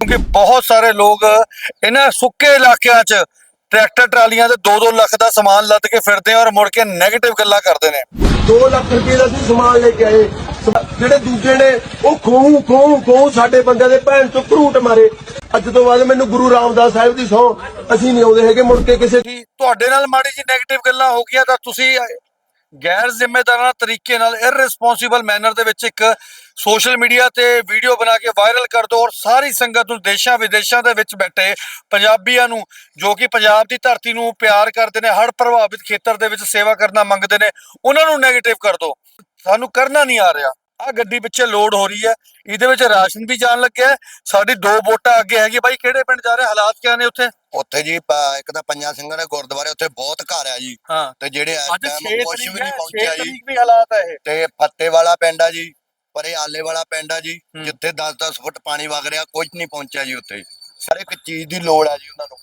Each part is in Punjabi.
ਕਿਉਂਕਿ ਬਹੁਤ ਸਾਰੇ ਲੋਕ ਇਹਨਾਂ ਸੁੱਕੇ ਇਲਾਕਿਆਂ 'ਚ ਟਰੈਕਟਰ ਟਰਾਲੀਆਂ ਤੇ 2-2 ਲੱਖ ਦਾ ਸਮਾਨ ਲੱਦ ਕੇ ਫਿਰਦੇ ਆ ਔਰ ਮੁੜ ਕੇ 네ਗੇਟਿਵ ਗੱਲਾਂ ਕਰਦੇ ਨੇ। 2 ਲੱਖ ਰੁਪਏ ਦਾ ਅਸੀਂ ਸਮਾਨ ਲੈ ਕੇ ਆਏ। ਜਿਹੜੇ ਦੂਜੇ ਨੇ ਉਹ ਖੋਹ ਖੋਹ ਖੋਹ ਸਾਡੇ ਬੰਦਿਆਂ ਦੇ ਭੈਣ ਤੋਂ ਘਰੂਟ ਮਾਰੇ। ਅੱਜ ਤੋਂ ਬਾਅਦ ਮੈਨੂੰ ਗੁਰੂ ਰਾਮਦਾਸ ਸਾਹਿਬ ਦੀ ਸਹੁੰ ਅਸੀਂ ਨਹੀਂ ਆਉਂਦੇ ਹੈਗੇ ਮੁੜ ਕੇ ਕਿਸੇ ਕਿ ਤੁਹਾਡੇ ਨਾਲ ਮਾੜੀ ਜੀ 네ਗੇਟਿਵ ਗੱਲਾਂ ਹੋ ਗਈਆਂ ਤਾਂ ਤੁਸੀਂ ਗੈਰ ਜ਼ਿੰਮੇਦਾਰਾਨਾ ਤਰੀਕੇ ਨਾਲ ਇਰਰਿਸਪੌਂਸਿਬਲ ਮੈਨਰ ਦੇ ਵਿੱਚ ਇੱਕ ਸੋਸ਼ਲ ਮੀਡੀਆ ਤੇ ਵੀਡੀਓ ਬਣਾ ਕੇ ਵਾਇਰਲ ਕਰ ਦਿਓ ਔਰ ਸਾਰੀ ਸੰਗਤ ਨੂੰ ਦੇਸ਼ਾਂ ਵਿਦੇਸ਼ਾਂ ਦੇ ਵਿੱਚ ਬੈਠੇ ਪੰਜਾਬੀਆਂ ਨੂੰ, ਜੋ ਕਿ ਪੰਜਾਬ ਦੀ ਧਰਤੀ ਨੂੰ ਪਿਆਰ ਕਰਦੇ ਨੇ, ਹੜ੍ਹ ਪ੍ਰਭਾਵਿਤ ਖੇਤਰ ਦੇ ਵਿੱਚ ਸੇਵਾ ਕਰਨਾ ਮੰਗਦੇ ਨੇ, ਉਹਨਾਂ ਨੂੰ 네ਗੇਟਿਵ ਕਰ ਦਿਓ ਸਾਨੂੰ ਕਰਨਾ ਨਹੀਂ ਆ ਰਿਹਾ। ਆ ਗੱਡੀ ਪਿੱਛੇ ਲੋਡ ਹੋ ਰਹੀ ਹੈ। ਇਹਦੇ ਵਿੱਚ ਰਾਸ਼ਨ ਵੀ ਜਾਣ ਲੱਗਿਆ। ਸਾਡੀ ਦੋ ਵੋਟਾਂ ਅੱਗੇ ਹੈਗੀ। ਬਾਈ, ਕਿਹੜੇ ਪਿੰਡ ਜਾ ਰਹੇ? ਹਾਲਾਤ ਕਿਆ ਨੇ ਉੱਥੇ? ਉੱਥੇ ਜੀ ਪ- ਇੱਕ ਤਾਂ ਪੰਜਾਂ ਸਿੰਘਾਂ ਦੇ ਗੁਰਦੁਆਰੇ ਉੱਥੇ ਬਹੁਤ ਘਰ ਆ ਜੀ। ਹਾਂ। ਤੇ ਜਿਹੜੇ ਇਸ ਅੱਜ 6 ਟਾਈਮ ਕੁਝ ਤਰੀਕ ਵੀ ਹੈ ਨਹੀਂ 6 ਪਹੁੰਚਿਆ ਜੀ। ਤਰੀਕ ਵੀ ਹਾਲਾਤ ਹੈ ਇਹ। ਤੇ ਫੱਤੇ ਵਾਲਾ ਪਿੰਡ ਆ ਜੀ ਪਰੇ ਆਲੇ ਵਾਲਾ ਪਿੰਡ ਆ ਜੀ ਹੂੰ। ਜਿੱਥੇ 10-10 ਫੁੱਟ ਪਾਣੀ ਵਗ ਰਿਹਾ ਕੁਝ ਨਹੀਂ ਪਹੁੰਚਿਆ ਜੀ ਉੱਥੇ। ਹਰ ਇੱਕ ਚੀਜ਼ ਦੀ ਲੋੜ ਆ ਜੀ ਉਹਨਾਂ ਨੂੰ।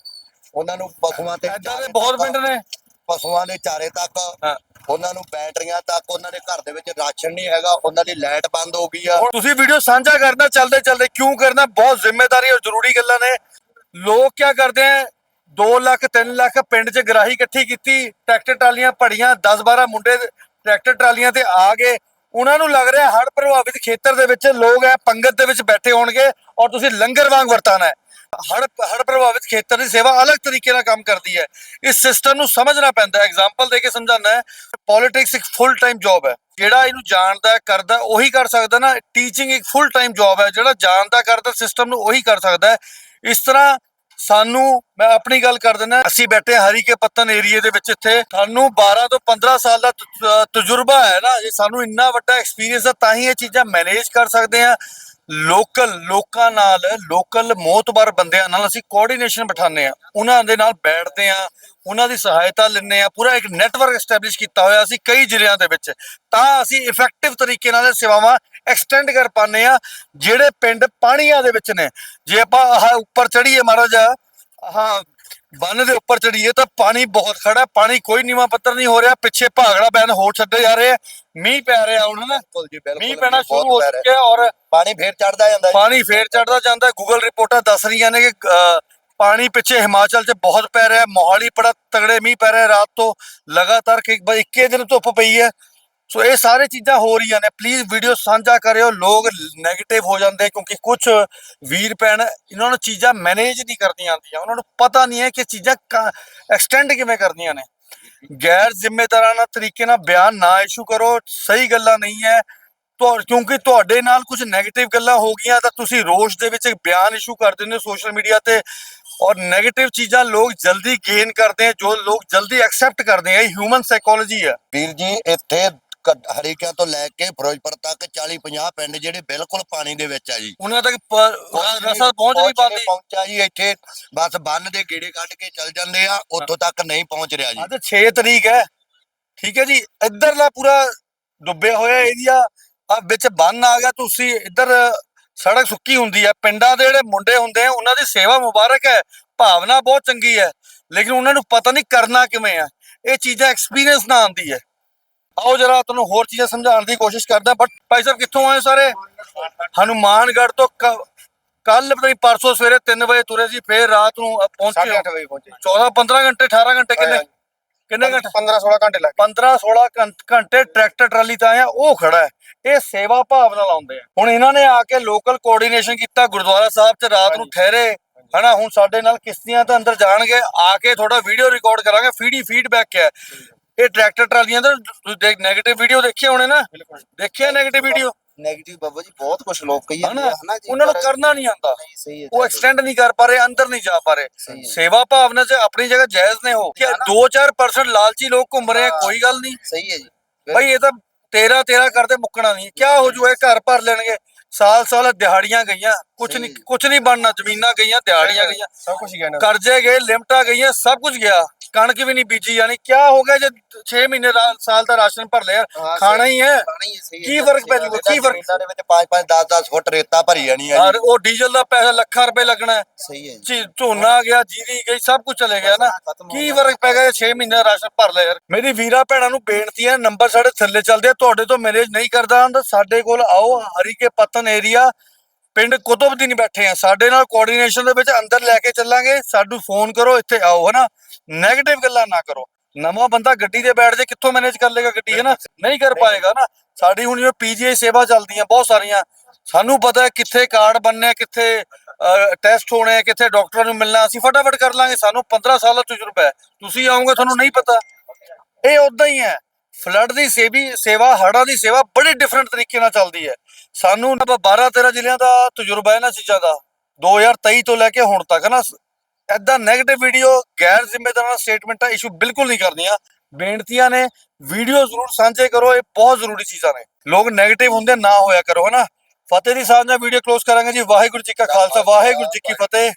ਉਹਨਾਂ ਨੂੰ ਪਸ਼ੂਆਂ ਤੇ ਏਦਾਂ ਦੇ ਚਾਰੇ ਬਹੁਤ ਤੱਕ- ਪਿੰਡ ਨੇ। ਪਸ਼ੂਆਂ ਦੇ ਚਾਰੇ ਤੱਕ ਹਾਂ। ਉਹਨਾਂ ਨੂੰ ਬੈਟਰੀਆਂ ਤੱਕ ਉਹਨਾਂ ਦੇ ਘਰ ਦੇ ਵਿੱਚ ਰਾਸ਼ਨ ਨਹੀਂ ਹੈਗਾ ਉਹਨਾਂ ਦੀ ਲਾਈਟ ਬੰਦ ਹੋ ਗਈ ਆ। ਹੁਣ ਤੁਸੀਂ ਵੀਡੀਓ ਸਾਂਝਾ ਕਰਨਾ ਚੱਲਦੇ ਚੱਲਦੇ ਕਿਉਂ ਕਰਨਾ ਬਹੁਤ ਜ਼ਿੰਮੇਵਾਰੀ ਔਰ ਜ਼ਰੂਰੀ ਗੱਲਾਂ ਨੇ। ਲੋਕ ਕੀ ਕਰਦੇ ਆ? 2 ਲੱਖ 3 ਲੱਖ ਪਿੰਡ 'ਚ ਗਰਾਹੀ ਇਕੱਠੀ ਕੀਤੀ, ਟਰੈਕਟਰ ਟਰਾਲੀਆਂ ਭੜੀਆਂ 10 12 ਮੁੰਡੇ ਟਰੈਕਟਰ ਟਰਾਲੀਆਂ ਤੇ ਆ ਗਏ। ਉਹਨਾਂ ਨੂੰ ਲੱਗ ਰਿਹਾ ਹੜ੍ਹ ਪ੍ਰਭਾਵਿਤ ਖੇਤਰ ਦੇ ਵਿੱਚ ਲੋਕ ਐ, ਪੰਗਤ ਦੇ ਵਿੱਚ ਬੈਠੇ ਹੋਣਗੇ ਔਰ ਤੁਸੀਂ ਲੰਗਰ ਵਾਂਗ ਵਰਤਾਨਾ ਹੈ ਹੜ ਹੜ੍ਹ ਪ੍ਰਭਾਵਿਤ ਖੇਤਰ ਦੀ ਸੇਵਾ ਅਲੱਗ ਤਰੀਕੇ ਨਾਲ ਕੰਮ ਕਰਦੀ ਹੈ ਇਸ ਸਿਸਟਮ ਨੂੰ ਸਮਝਣਾ ਪੈਂਦਾ ਹੈ ਐਗਜ਼ਾਮਪਲ ਦੇ ਕੇ ਸਮਝਾਉਣਾ ਹੈ ਪੋਲਿਟਿਕਸ ਇੱਕ ਫੁੱਲ ਟਾਈਮ ਜੌਬ ਹੈ ਜਿਹੜਾ ਇਹਨੂੰ ਜਾਣਦਾ, ਕਰਦਾ, ਉਹੀ ਕਰ ਸਕਦਾ ਨਾ। ਟੀਚਿੰਗ ਇੱਕ ਫੁੱਲ ਟਾਈਮ ਜੌਬ ਹੈ ਜਿਹੜਾ ਜਾਣਦਾ, ਕਰਦਾ ਸਿਸਟਮ ਨੂੰ ਉਹੀ ਕਰ ਸਕਦਾ ਹੈ ਇਸ ਤਰ੍ਹਾਂ ਸਾਨੂੰ, ਮੈਂ ਆਪਣੀ ਗੱਲ ਕਰ ਦਿੰਦਾ, ਅਸੀਂ ਬੈਠੇ ਹਰੀ ਕੇ ਪੱਤਨ ਏਰੀਏ ਦੇ ਵਿੱਚ ਇੱਥੇ। ਸਾਨੂੰ 12 ਤੋਂ 15 ਸਾਲ ਦਾ ਤ- ਤਜਰਬਾ ਹੈ ਨਾ, ਜੇ ਸਾਨੂੰ ਇੰਨਾ ਵੱਡਾ ਐਕਸਪੀਰੀਅੰਸ ਹੈ, ਤਾਂ ਹੀ ਇਹ ਚੀਜ਼ਾਂ ਮੈਨੇਜ ਕਰ ਸਕਦੇ ਹਾਂ। ਲੋਕਲ, ਲੋਕਾਂ ਨਾਲ, ਲੋਕਲ ਮੋਤਬਰ ਬੰਦਿਆਂ ਨਾਲ ਅਸੀਂ ਕੋਆਰਡੀਨੇਸ਼ਨ ਬਿਠਾਉਂਦੇ ਆ ਉਹਨਾਂ ਦੇ ਨਾਲ ਬੈਠਦੇ ਆ ਉਹਨਾਂ ਦੀ ਸਹਾਇਤਾ ਲੈਂਦੇ ਆ ਪੂਰਾ ਇੱਕ ਨੈਟਵਰਕ ਐਸਟੈਬਲਿਸ਼ ਕੀਤਾ ਹੋਇਆ ਅਸੀਂ ਕਈ ਜ਼ਿਲ੍ਹਿਆਂ ਦੇ ਵਿੱਚ। ਤਾਂ ਅਸੀਂ ਇਫੈਕਟਿਵ ਤਰੀਕੇ ਨਾਲ ਇਹ ਸੇਵਾਵਾਂ ਐਕਸਟੈਂਡ ਕਰ ਪਾਉਂਦੇ ਆ ਜਿਹੜੇ ਪਿੰਡ ਪਾਣੀਆਂ ਦੇ ਵਿੱਚ ਨੇ। ਜੇ ਆਪਾਂ ਆਹ ਉੱਪਰ ਚੜੀਏ ਮਹਾਰਾਜ ਹਾਂ ਬੰਨ ਦੇ ਉੱਪਰ ਚੜੀਏ ਤਾਂ ਪਾਣੀ ਬਹੁਤ ਖੜਾ ਪਾਣੀ ਕੋਈ ਨੀਵਾਂ ਪੱਤਰ ਨਹੀਂ ਹੋ ਰਿਹਾ ਪਿੱਛੇ ਭਾਗੜਾ ਬੈਨ ਹੋਰ ਛੱਡੇ ਜਾ ਰਹੇ ਆ ਮੀਂਹ ਪੈ ਰਿਹਾ ਹੁਣ ਨਾ। ਬਿਲਕੁਲ ਜੀ ਬਿਲਕੁਲ ਮੀਂਹ ਪੈਣਾ ਸ਼ੁਰੂ ਹੋ। ਚੁੱਕਿਆ ਔਰ ਪਾਣੀ ਫੇਰ ਚੜਦਾ ਜਾਂਦਾ ਪਾਣੀ ਫੇਰ ਚੜਦਾ ਜਾਂਦਾ ਗੂਗਲ ਰਿਪੋਰਟਾਂ ਦੱਸ ਰਹੀਆਂ ਨੇ ਕਿ ਪਾਣੀ ਪਿੱਛੇ ਹਿਮਾਚਲ 'ਚ ਬਹੁਤ ਪੈ ਰਿਹਾ ਮੋਹਾਲੀ ਬੜਾ ਤਗੜੇ ਮੀਂਹ ਪੈ ਰਿਹਾ ਰਾਤ ਤੋਂ ਲਗਾਤਾਰ ਕਿ ਬ- ਇੱਕੇ ਦਿਨ ਧੁੱਪ ਪਈ ਹੈ। ਸੋ ਇਹ ਸਾਰੇ ਚੀਜ਼ਾਂ ਹੋ ਰਹੀਆਂ ਨੇ। ਪਲੀਜ਼ ਵੀਡੀਓ ਸਾਂਝਾ ਕਰਿਓ, ਲੋਕ ਨੈਗੇਟਿਵ ਹੋ ਜਾਂਦੇ ਕਿਉਂਕਿ ਕੁਝ ਵੀਰ ਪੈਣ ਇਹਨਾਂ ਨੂੰ ਚੀਜ਼ਾਂ ਮੈਨੇਜ ਨਹੀਂ ਕਰਦੀਆਂ ਆਉਂਦੀਆਂ। ਉਹਨਾਂ ਨੂੰ ਪਤਾ ਨਹੀਂ ਹੈ ਕਿ ਚੀਜ਼ਾਂ ਐਕਸਟੈਂਡ ਕਿਵੇਂ ਕਰਦੀਆਂ ਨੇ। ਗੈਰ ਜ਼ਿੰਮੇਦਾਰਾਨਾ ਤਰੀਕੇ ਨਾਲ ਬਿਆਨ ਨਾ ਇਸ਼ੂ ਕਰੋ, ਸਹੀ ਗੱਲਾਂ ਨਹੀਂ ਹੈ। ਕਿਉਂਕਿ ਤੁਹਾਡੇ ਨਾਲ ਕੁਝ ਨੈਗੇਟਿਵ ਗੱਲਾਂ ਹੋ ਗਈਆਂ ਤਾਂ ਤੁਸੀਂ ਰੋਸ਼ ਦੇ ਵਿੱਚ ਬਿਆਨ ਇਸ਼ੂ ਕਰ ਦਿੰਦੇ ਹੋ ਸੋਸ਼ਲ ਮੀਡੀਆ ਤੇ। ਔਰ ਨੈਗੇਟਿਵ ਚੀਜ਼ਾਂ ਲੋਕ ਜਲਦੀ ਗੇਨ ਕਰਦੇ ਆ, ਜੋ ਲੋਕ ਜਲਦੀ ਐਕਸੈਪਟ ਕਰਦੇ ਆ। ਇਹ ਹਿਊਮਨ ਸਾਈਕੋਲੋਜੀ ਆ। ਵੀਰ ਜੀ, ਇੱਥੇ ਹਰੀਕਿਆਂ ਤੋਂ ਲੈ ਕੇ ਫਿਰੋਜ਼ਪੁਰ ਤੱਕ 40 50 ਪਿੰਡ ਜਿਹੜੇ ਬਿਲਕੁਲ ਪਾਣੀ ਦੇ ਵਿੱਚ ਆ ਜੀ। ਉਹਨਾਂ ਤੱਕ ਰਸਦ ਪਹੁੰਚ ਨਹੀਂ ਪਾਉਂਦੀ। ਪਹੁੰਚਿਆ ਜੀ ਇੱਥੇ। ਬਸ ਬੰਨ ਦੇ ਗੇੜੇ ਕੱਢ ਕੇ ਚੱਲ ਜਾਂਦੇ ਆ ਉੱਥੋਂ ਤੱਕ ਨਹੀਂ ਪਹੁੰਚ ਰਿਹਾ ਜੀ। ਅੱਜ 6 ਤਰੀਕ ਹੈ। ਠੀਕ ਹੈ ਜੀ ਇੱਧਰਲਾ ਪੂਰਾ ਡੁੱਬਿਆ ਹੋਇਆ ਏਰੀਆ ਆ ਵਿੱਚ ਬੰਨ ਆ ਗਿਆ ਤੁਸੀਂ ਇੱਧਰ ਸੜਕ ਸੁੱਕੀ ਹੁੰਦੀ ਹੈ। ਪਿੰਡਾਂ ਦੇ ਜਿਹੜੇ ਮੁੰਡੇ ਹੁੰਦੇ ਆ ਉਹਨਾਂ ਦੀ ਸੇਵਾ ਮੁਬਾਰਕ ਹੈ। ਭਾਵਨਾ ਬਹੁਤ ਚੰਗੀ ਹੈ। ਲੇਕਿਨ ਉਹਨਾਂ ਨੂੰ ਪਤਾ ਨਹੀਂ ਕਰਨਾ ਕਿਵੇਂ ਆ ਇਹ ਚੀਜ਼ਾਂ ਐਕਸਪੀਰੀਅੰਸ ਨਾ ਆਉਂਦੀ ਹੈ। ਆਓ ਜਰਾ ਤੁਹਾਨੂੰ ਹੋਰ ਚੀਜ਼ਾਂ ਸਮਝਾਉਣ ਦੀ ਕੋਸ਼ਿਸ਼ ਕਰਦਾ ਬਟ ਭਾਈ ਸਾਹਿਬ ਕਿੱਥੋਂ ਆਏ ਸਾਰੇ? ਹਨੂਮਾਨਗੜ੍ਹ ਤੋਂ ਕੱਲ ਪਤਾ ਨਹੀਂ ਪਰਸੋਂ ਸਵੇਰੇ 3 ਵਜੇ ਤੁਰੇ ਸੀ ਫੇਰ ਰਾਤ ਨੂੰ ਪਹੁੰਚੇ ਹੋ। ਵਜੇ ਪਹੁੰਚੇ। 14 15 ਘੰਟੇ 18 ਘੰਟੇ ਕਿੰਨੇ? ਕਿੰਨੇ ਘੰਟੇ? 15 16 ਘੰਟੇ ਲੱਗ 15 16 ਘੰਟੇ ਟਰੈਕਟਰ ਟਰਾਲੀ ਤਾਂ ਆਇਆ ਉਹ ਖੜਾ ਹੈ। ਇਹ ਸੇਵਾ ਭਾਵ ਨਾਲ ਆਉਂਦੇ ਆ। ਹੁਣ ਇਹਨਾਂ ਨੇ ਆ ਕੇ ਲੋਕਲ ਕੋਆਰਡੀਨੇਸ਼ਨ ਕੀਤਾ ਗੁਰਦੁਆਰਾ ਸਾਹਿਬ 'ਚ ਰਾਤ ਨੂੰ ਠਹਿਰੇ। ਹਨਾ ਹੁਣ ਸਾਡੇ ਨਾਲ ਕਿਸ਼ਤੀਆਂ ਤਾਂ ਅੰਦਰ ਜਾਣਗੇ ਆ ਕੇ ਥੋੜਾ ਵੀਡੀਓ ਰਿਕਾਰਡ ਕਰਾਂਗੇ ਫੀਡੀ ਫੀਡਬੈਕ ਹੈ। ਇਹ ਟਰੈਕਟਰ ਟਰਾਲੀਆਂ ਦਾ ਨੈਗੇਟਿਵ ਵੀਡੀਓ ਦੇਖੇ ਹੋਣੇ ਨਾ? ਦੇਖਿਆ negative video negative Baba ji ਬਹੁਤ ਕੁਝ ਲੋਕ ਕਹੀ ਜਾਂਦੇ ਹਨਾ ਜੀ? ਉਹਨਾਂ ਨੂੰ ਕਰਨਾ ਨਹੀਂ ਆਉਂਦਾ। ਉਹ ਐਕਸਟੈਂਡ ਨਹੀਂ ਕਰ ਪਾ ਰਹੇ ਅੰਦਰ ਨਹੀਂ ਜਾ ਪਾ ਰਹੇ। ਸੇਵਾ ਭਾਵਨਾ 'ਚ ਆਪਣੀ ਜਗ੍ਹਾ ਜਾਇਜ਼ ਨੇ ਹੋ ਕਿ 2-4% ਲਾਲਚੀ ਲੋਕ ਘੁੰਮ ਰਹੇ। ਕੋਈ ਗੱਲ ਨਹੀਂ। ਸਹੀ ਹੈ ਜੀ। ਭਾਈ ਇਹ ਤਾਂ ਤੇਰਾ ਤੇਰਾ ਕਰਦੇ ਮੁੱਕਣਾ ਨਹੀਂ। ਕਿਆ ਹੋ ਜੂ ਇਹ ਘਰ ਭਰ ਲੈਣਗੇ। ਸਾਲ ਸਾਲ ਦਿਹਾੜੀਆਂ ਗਈਆਂ। ਕੁਝ ਨਹੀਂ। ਕੁਝ ਨਹੀਂ ਬਣਨਾ ਜ਼ਮੀਨਾਂ ਗਈਆਂ ਦਿਹਾੜੀਆਂ ਗਈਆਂ। ਸਭ ਕੁਝ ਕਹਿਣਾ ਕਰਜ਼ੇ ਗਏ ਲਿਮਟਾਂ ਗਈਆਂ ਸਭ ਕੁਝ ਗਿਆ। ਕਣਕ ਵੀ ਨਹੀਂ ਬੀਜੀ ਜਾਣੀ ਕਿਆ ਹੋ ਗਿਆ ਜੇ 6 ਮਹੀਨੇ ਰਾ- ਸਾਲ ਦਾ ਰਾਸ਼ਨ ਭਰ ਲਿਆ ਹਾਂ, ਖਾਣਾ ਹੀ ਹੈ। ਹੀ ਹੈ, ਹੈ। ਕੀ ਫ਼ਰਕ ਪੈ ਜੂਗਾ ਹੈ। ਕੀ ਫ਼ਰਕ? ਦੇ ਵਿੱਚ 5-5 10-10 ਫੁੱਟ ਰੇਤਾ ਭਰੀ ਜਾਣੀ ਆ ਔਰ ਉਹ ਡੀਜ਼ਲ ਦਾ ਪੈਸਾ ਲੱਖਾਂ ਰੁਪਏ ਲੱਗਣਾ ਹੈ। ਸਹੀ ਹੈ ਜੀ। ਝੋਨਾ ਗਿਆ ਜੀਰੀ ਗਈ ਸਭ ਕੁਝ ਚਲੇ ਗਿਆ ਨਾ। ਹੋ ਕੀ। ਫ਼ਰਕ ਪੈ ਗਿਆ 6 ਮਹੀਨੇ ਦਾ ਰਾਸ਼ਨ ਭਰ ਲਿਆ ਯਾਰ? ਮੇਰੀ ਵੀਰਾ ਭੈਣਾਂ ਨੂੰ ਬੇਨਤੀ ਹੈ ਨੰਬਰ ਸਾਡੇ ਥੱਲੇ ਚੱਲਦੇ ਆ ਤੁਹਾਡੇ ਤੋਂ ਮੈਨੇਜ ਨਹੀਂ ਕਰਦਾ ਸਾਡੇ ਕੋਲ ਆਓ ਹਰੀਕੇ ਪਤਨ ਏਰੀਆ ਪਿੰਡ ਕੁਤਬਦੀ ਨਹੀਂ ਬੈਠੇ ਆ। ਸਾਡੇ ਨਾਲ ਕੋਆਰਡੀਨੇਸ਼ਨ ਦੇ ਵਿੱਚ ਅੰਦਰ ਲੈ ਕੇ ਚੱਲਾਂਗੇ। ਸਾਨੂੰ ਫੋਨ ਕਰੋ ਇੱਥੇ ਆਓ ਹਨਾ? 네ਗੇਟਿਵ ਗੱਲਾਂ ਨਾ ਕਰੋ। ਨਵਾਂ ਬੰਦਾ ਗੱਡੀ ਤੇ ਬੈਠ ਜੇ ਕਿੱਥੋਂ ਮੈਨੇਜ ਕਰ ਲੇਗਾ ਗੱਡੀ ਹੈ ਨਾ ਨਹੀਂ ਕਰ ਪਾਏਗਾ ਨਾ ਸਾਡੀ ਹੁਣ ਜਿਵੇਂ ਪੀਜੀਆਈ ਸੇਵਾ ਚੱਲਦੀਆਂ ਬਹੁਤ ਸਾਰੀਆਂ। ਸਾਨੂੰ ਪਤਾ ਹੈ ਕਿੱਥੇ ਕਾਰਡ ਬਣਨੇ ਕਿੱਥੇ ਟੈਸਟ ਹੋਣੇ ਕਿੱਥੇ ਡਾਕਟਰਾਂ ਨੂੰ ਮਿਲਣਾ। ਅਸੀਂ ਫਟਾਫਟ ਕਰ ਲਾਂਗੇ। ਸਾਨੂੰ 15 ਸਾਲ ਦਾ ਤਜਰਬਾ ਹੈ। ਤੁਸੀਂ ਆਓਗੇ ਤੁਹਾਨੂੰ ਨਹੀਂ ਪਤਾ। ਇਹ ਉਦਾਂ ਹੀ ਹੈ। ਫਲੱਡ ਦੀ ਸੇਵੀ, ਸੇਵਾ ਹੜ੍ਹਾਂ ਦੀ ਸੇਵਾ ਬੜੇ ਡਿਫਰੈਂਟ ਤਰੀਕੇ ਨਾਲ ਚੱਲਦੀ ਹੈ। ਸਾਨੂੰ 12 13 ਜ਼ਿਲ੍ਹਿਆਂ ਦਾ ਤਜਰਬਾ ਇਹਨਾਂ ਚੀਜ਼ਾਂ ਦਾ। 2023 ਤੋਂ ਲੈ ਕੇ ਹੁਣ ਤੱਕ ਨਾ ਐਦਾਂ 네ਗੇਟਿਵ ਵੀਡੀਓ ਗੈਰ ਜ਼ਿੰਮੇਦਾਰਾਨਾ ਸਟੇਟਮੈਂਟਾਂ ਇਸ਼ੂ ਬਿਲਕੁਲ ਨਹੀਂ ਕਰਨੀਆਂ। ਬੇਨਤੀਆਂ ਨੇ ਵੀਡੀਓ ਜ਼ਰੂਰ ਸਾਂਝੇ ਕਰੋ, ਇਹ ਬਹੁਤ ਜ਼ਰੂਰੀ ਚੀਜ਼ਾਂ ਨੇ। ਲੋਕ 네ਗੇਟਿਵ ਹੁੰਦੇ ਨਾ ਹੋਇਆ ਕਰੋ, ਹਨਾ? ਫਤਿਹ ਦੀ ਸਾਂਝਾ ਵੀਡੀਓ ਕਲੋਜ਼ ਕਰਾਂਗੇ ਜੀ। ਵਾਹਿਗੁਰੂ ਜੀ ਕਾ ਖਾਲਸਾ, ਵਾਹਿਗੁਰੂ ਜੀ ਕੀ ਫਤਿਹ।